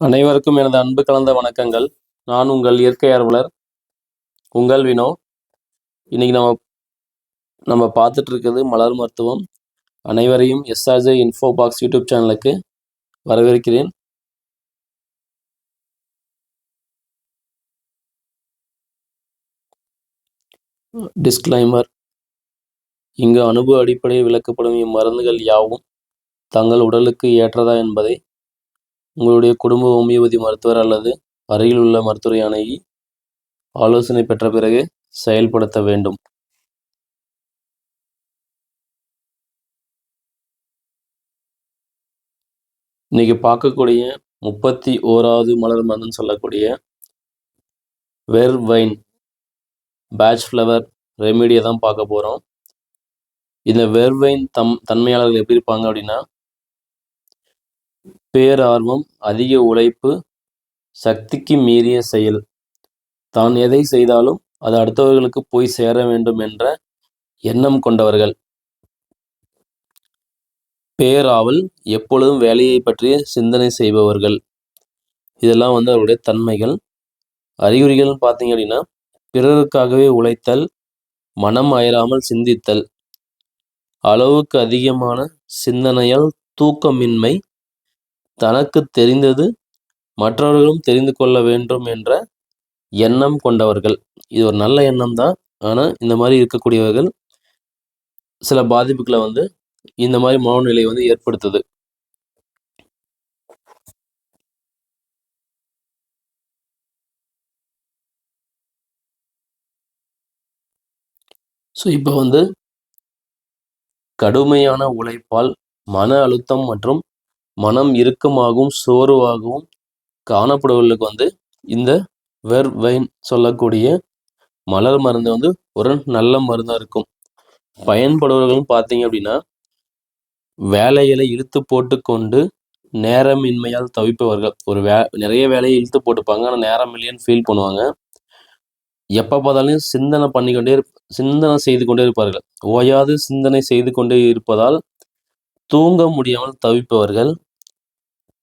அனைவருக்கும் எனது அன்பு கலந்த வணக்கங்கள். நான் உங்கள் இயற்கை ஆர்வலர் உங்கள் வினோ. இன்னைக்கு நம்ம நம்ம பார்த்துட்டு இருக்கிறது மலர் மருத்துவம். அனைவரையும் எஸ்ஆர்ஜே இன்ஃபோ பாக்ஸ் யூடியூப் சேனலுக்கு வரவேற்கிறேன். டிஸ்க்ளைமர் இங்கு அனுபவ அடிப்படையில் விளக்கப்படும் இம்மருந்துகள் யாவும் தங்கள் உடலுக்கு ஏற்றதா என்பதை உங்களுடைய குடும்ப ஹோமியோபதி மருத்துவர் அல்லது அருகில் உள்ள மருத்துவரை அணுகி ஆலோசனை பெற்ற பிறகு செயல்படுத்த வேண்டும். இன்னைக்கு பார்க்கக்கூடிய முப்பத்தி ஓராவது மலர் மருந்துன்னு சொல்லக்கூடிய வெர் வைன் பேட்ச் ஃப்ளவர் ரெமிடியை தான் பார்க்க போகிறோம் இந்த வெர்வைன் தம் தன்மையாளர்கள் எப்படி இருப்பாங்க அப்படின்னா பேரார்வம் அதிக உழைப்பு சக்திக்கு மீறிய செயல். தான் எதை செய்தாலும் அது அடுத்தவர்களுக்கு போய் சேர வேண்டும் என்ற எண்ணம் கொண்டவர்கள். பேராவல் எப்பொழுதும் வேலையை பற்றிய சிந்தனை செய்பவர்கள். இதெல்லாம் வந்து அவருடைய தன்மைகள். அறிகுறிகள் பார்த்தீங்க அப்படின்னா பிறருக்காகவே உழைத்தல் மனம் அயராமல் சிந்தித்தல் அளவுக்கு அதிகமான சிந்தனையால் தூக்கமின்மை தனக்கு தெரிந்தது மற்றவர்களும் தெரிந்து கொள்ள வேண்டும் என்ற எண்ணம் கொண்டவர்கள். இது ஒரு நல்ல எண்ணம் தான் ஆனால் இந்த மாதிரி இருக்கக்கூடியவர்கள் சில பாதிப்புகளை வந்து இந்த மாதிரி மனநிலையை வந்து ஏற்படுத்துது. ஸோ இப்போ வந்து கடுமையான உழைப்பால் மன அழுத்தம் மற்றும் மனம் இறுக்கமாகவும் சோர்வாகவும் காணப்படுவர்களுக்கு வந்து இந்த வெர்வைன் சொல்லக்கூடிய மலர் மருந்து வந்து ஒரு நல்ல மருந்தாக இருக்கும். பயன்படுபவர்களும் பார்த்தீங்க அப்படின்னா வேலைகளை இழுத்து போட்டுக்கொண்டு நேரமின்மையால் தவிப்பவர்கள். ஒரு வே நிறைய வேலையை இழுத்து போட்டுப்பாங்க ஆனால் நேரம் இல்லைன்னு ஃபீல் பண்ணுவாங்க. எப்போ பார்த்தாலும் சிந்தனை பண்ணிக்கொண்டே சிந்தனை செய்து கொண்டே இருப்பார்கள். ஓயாது சிந்தனை செய்து கொண்டே இருப்பதால் தூங்க முடியாமல் தவிப்பவர்கள்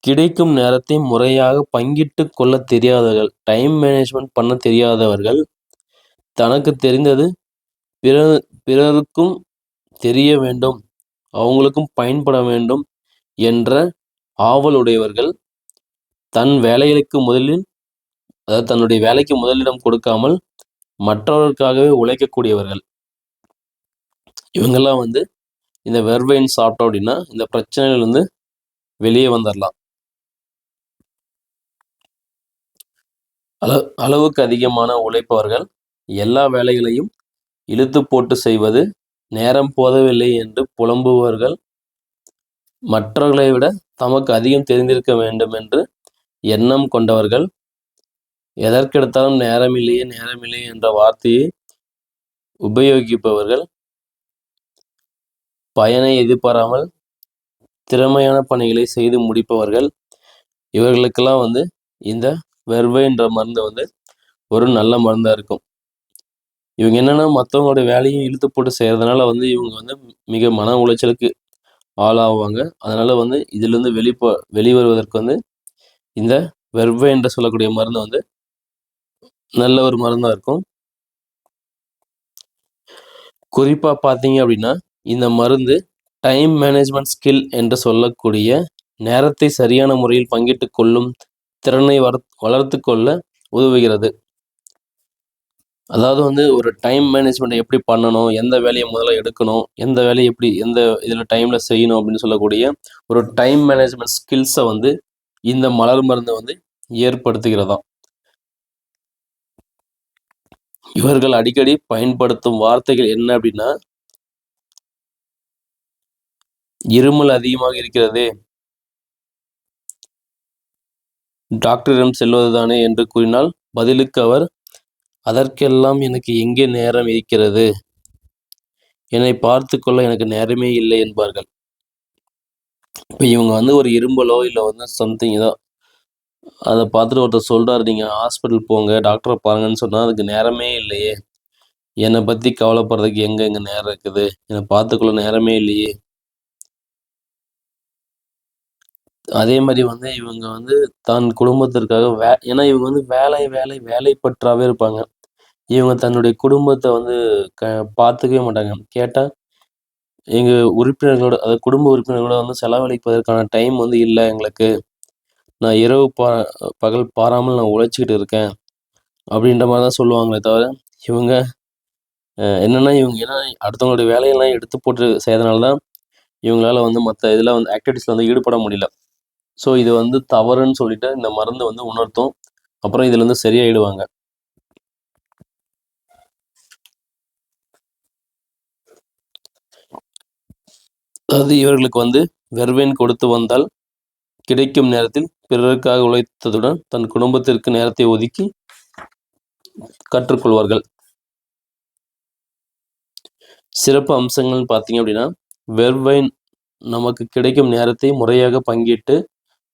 கிடைக்கும் நேரத்தை முறையாக பங்கிட்டு கொள்ள தெரியாதவர்கள் டைம் மேனேஜ்மெண்ட் பண்ண தெரியாதவர்கள் தனக்கு தெரிந்தது பிற பிறருக்கும் தெரிய வேண்டும் அவங்களுக்கும் பயன்பட வேண்டும் என்ற ஆவலுடையவர்கள் தன் வேலைகளுக்கு முதலில் அதாவது தன்னுடைய வேலைக்கு முதலிடம் கொடுக்காமல் மற்றவர்களுக்காகவே உழைக்கக்கூடியவர்கள். இவங்கெல்லாம் வந்து இந்த வெர்வைன் சாப்பிட்டோம் அப்படின்னா இந்த பிரச்சனைகள் வெளியே வந்துடலாம் அளவு அளவுக்கு அதிகமான உழைப்பவர்கள் எல்லா வேலைகளையும் இழுத்து போட்டு செய்வது நேரம் போதவில்லை என்று புலம்புபவர்கள் மற்றவர்களை விட தமக்கு அதிகம் தெரிந்திருக்க வேண்டும் என்று எண்ணம் கொண்டவர்கள் எதற்கெடுத்தாலும் நேரமில்லையே நேரமில்லையே என்ற வார்த்தையை உபயோகிப்பவர்கள் பயனை எதிர்பாராமல் திறமையான பணிகளை செய்து முடிப்பவர்கள் இவர்களுக்கெல்லாம் வந்து இந்த வெர்வைன்ற மருந்து வந்து ஒரு நல்ல மருந்தாக இருக்கும். இவங்க என்னென்னா மற்றவங்களோட வேலையும் இழுத்து போட்டு செய்கிறதுனால வந்து இவங்க வந்து மிக மன உளைச்சலுக்கு ஆளாவாங்க. அதனால் வந்து இதிலேருந்து வெளிப்போ வெளிவருவதற்கு வந்து இந்த வெர்வை என்று சொல்லக்கூடிய மருந்து வந்து நல்ல ஒரு மருந்தாக இருக்கும். குறிப்பாக பார்த்தீங்க அப்படின்னா இந்த மருந்து டைம் மேனேஜ்மெண்ட் ஸ்கில் என்று சொல்லக்கூடிய நேரத்தை சரியான முறையில் பங்கிட்டு கொள்ளும் திறனை வர வளர்த்து கொள்ள உதவுகிறது. அதாவது வந்து ஒரு டைம் மேனேஜ்மெண்ட் எப்படி பண்ணணும் எந்த வேலையை முதல்ல எடுக்கணும் எந்த வேலையை எப்படி எந்த இதில் டைமில் செய்யணும் அப்படின்னு சொல்லக்கூடிய ஒரு டைம் மேனேஜ்மெண்ட் ஸ்கில்ஸை வந்து இந்த மலர் மருந்து வந்து ஏற்படுத்துகிறதாம். இவர்கள் அடிக்கடி பயன்படுத்தும் வார்த்தைகள் என்ன அப்படின்னா இருமல் அதிகமாக இருக்கிறதே டாக்டரிடம் செல்வதுதானே என்று கூறினால் பதிலுக்கு அவர் அதற்கெல்லாம் எனக்கு எங்கே நேரம் இருக்கிறது? என்னை பார்த்து கொள்ள எனக்கு நேரமே இல்லை என்பார்கள். இப்போ இவங்க வந்து ஒரு இரும்பலோ இல்லை வந்து சம்திங் ஏதோ அதை பார்த்துட்டு ஒருத்தர் சொல்கிறார் நீங்கள் ஹாஸ்பிட்டல் போங்க டாக்டரை பாருங்கன்னு சொன்னால் அதுக்கு நேரமே இல்லையே. என்னை பற்றி கவலைப்படுறதுக்கு எங்கே எங்கே நேரம் இருக்குது? என்னை பார்த்துக்கொள்ள நேரமே இல்லையே. அதே மாதிரி வந்து இவங்க வந்து தன் குடும்பத்திற்காக வே ஏன்னா இவங்க வந்து வேலை வேலை வேலைப்பற்றாவே இருப்பாங்க. இவங்க தன்னுடைய குடும்பத்தை வந்து க பார்த்துக்கவே மாட்டாங்க. கேட்டால் எங்கள் உறுப்பினர்களோட அதாவது குடும்ப உறுப்பினர்களோட வந்து செலவழிப்பதற்கான டைம் வந்து இல்லை எங்களுக்கு. நான் இரவு பா பகல் பாராமல் நான் உழைச்சிக்கிட்டு இருக்கேன். அப்படின்ற மாதிரி தான் சொல்லுவாங்களே தவிர இவங்க என்னென்னா இவங்க ஏன்னா அடுத்தவங்களுடைய வேலையெல்லாம் எடுத்து போட்டு செய்யறதுனால தான் இவங்களால வந்து மற்ற இதில் வந்து ஆக்டிவிட்டீஸில் வந்து ஈடுபட முடியல. ஸோ இது வந்து தவறுன்னு சொல்லிட்டு இந்த மருந்து வந்து உணர்த்தும். அப்புறம் இதுலேருந்து சரியாயிடுவாங்க. அதாவது இவர்களுக்கு வந்து வெர்வேன் கொடுத்து வந்தால் கிடைக்கும் நேரத்தில் பிறருக்காக உழைத்ததுடன் தன் குடும்பத்திற்கு நேரத்தை ஒதுக்கி கற்றுக்கொள்வார்கள். சிறப்பு அம்சங்கள் பார்த்தீங்க அப்படின்னா வெர்வைன் நமக்கு கிடைக்கும் நேரத்தை முறையாக பங்கிட்டு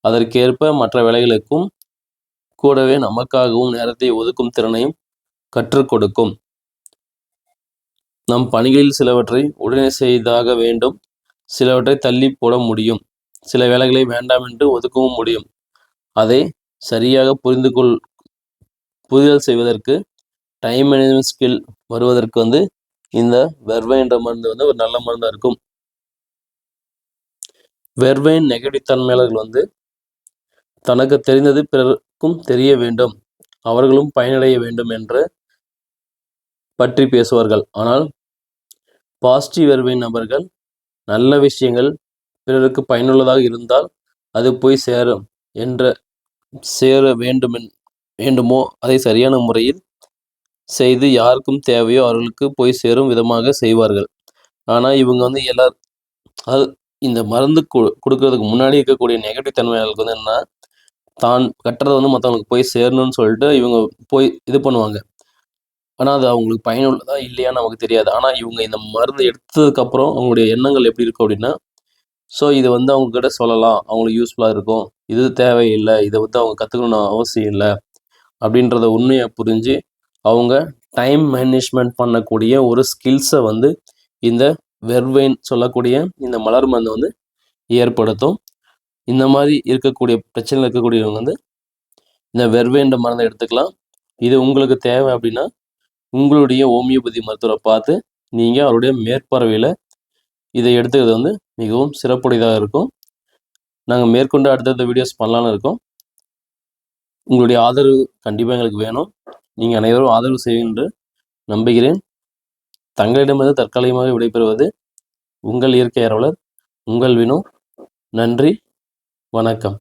அதற்கேற்ப மற்ற வேலைகளுக்கும் கூடவே நமக்காகவும் நேரத்தை ஒதுக்கும் திறனையும் கற்றுக் கொடுக்கும். நம் பணிகளில் சிலவற்றை உடனே செய்தாக வேண்டும். சிலவற்றை தள்ளி போட முடியும். சில வேலைகளை வேண்டாம் என்று ஒதுக்கவும் முடியும். அதை சரியாக புரிந்து கொள் புரிதல் செய்வதற்கு டைம் மேனேஜ்மெண்ட் ஸ்கில் வருவதற்கு வந்து இந்த வெர்வை என்ற மருந்து வந்து ஒரு நல்ல மருந்தாக இருக்கும். வெர்வைன் நெகட்டிவ் தன்மையாளர்கள் வந்து தனக்கு தெரிந்தது பிறருக்கும் தெரிய வேண்டும். அவர்களும் பயனடைய வேண்டும் என்று பற்றி பேசுவார்கள். ஆனால் பாசிட்டிவ் வெர்வைன் நபர்கள் நல்ல விஷயங்கள் பிறருக்கு பயனுள்ளதாக இருந்தால் அது போய் சேரும் என்ற சேர வேண்டும் வேண்டுமோ? அதை சரியான முறையில் செய்து யாருக்கும் தேவையோ அவர்களுக்கு போய் சேரும் விதமாக செய்வார்கள். ஆனால் இவங்க வந்து எல்லார் அது இந்த மருந்து கொடுக்கறதுக்கு முன்னாடி இருக்கக்கூடிய நெகட்டிவ் தன்மைகளுக்கு வந்து என்னன்னா தான் கட்டுறதை வந்து மற்றவங்களுக்கு போய் சேரணும்னு சொல்லிட்டு இவங்க போய் இது பண்ணுவாங்க. ஆனால் அது அவங்களுக்கு பயனுள்ளதா இல்லையான்னு நமக்கு தெரியாது. ஆனால் இவங்க இந்த மருந்து எடுத்ததுக்கப்புறம் அவங்களுடைய எண்ணங்கள் எப்படி இருக்கும் அப்படின்னா ஸோ இது வந்து அவங்கக்கிட்ட சொல்லலாம். அவங்களுக்கு யூஸ்ஃபுல்லாக இருக்கும். இது தேவையில்லை. இதை வந்து அவங்க கற்றுக்கணும் அவசியம் இல்லை. அப்படின்றத உண்மையை புரிஞ்சு அவங்க டைம் மேனேஜ்மெண்ட் பண்ணக்கூடிய ஒரு ஸ்கில்ஸை வந்து இந்த வெர்வைன் சொல்லக்கூடிய இந்த மலர் மருந்து வந்து ஏற்படுத்தும். இந்த மாதிரி இருக்கக்கூடிய பிரச்சனை இருக்கக்கூடியவங்க வந்து இந்த வெர்வேன்ற மருந்தை எடுத்துக்கலாம். இது உங்களுக்கு தேவை அப்படின்னா உங்களுடைய ஹோமியோபதி மருத்துவரை பார்த்து நீங்கள் அவருடைய மேற்பார்வையில் இதை எடுத்துக்கிறது வந்து மிகவும் சிறப்புடையதாக இருக்கும். நாங்கள் மேற்கொண்டு அடுத்தடுத்த வீடியோஸ் பண்ணலான்னு இருக்கோம். உங்களுடைய ஆதரவு கண்டிப்பாக எங்களுக்கு வேணும். நீங்கள் அனைவரும் ஆதரவு செய்வீங்க நம்புகிறேன். தங்களிடமிருந்து தற்காலிகமாக விடைபெறுவது உங்கள் இயற்கை அறவலர் உங்கள் வினோ. நன்றி. வணக்கம்.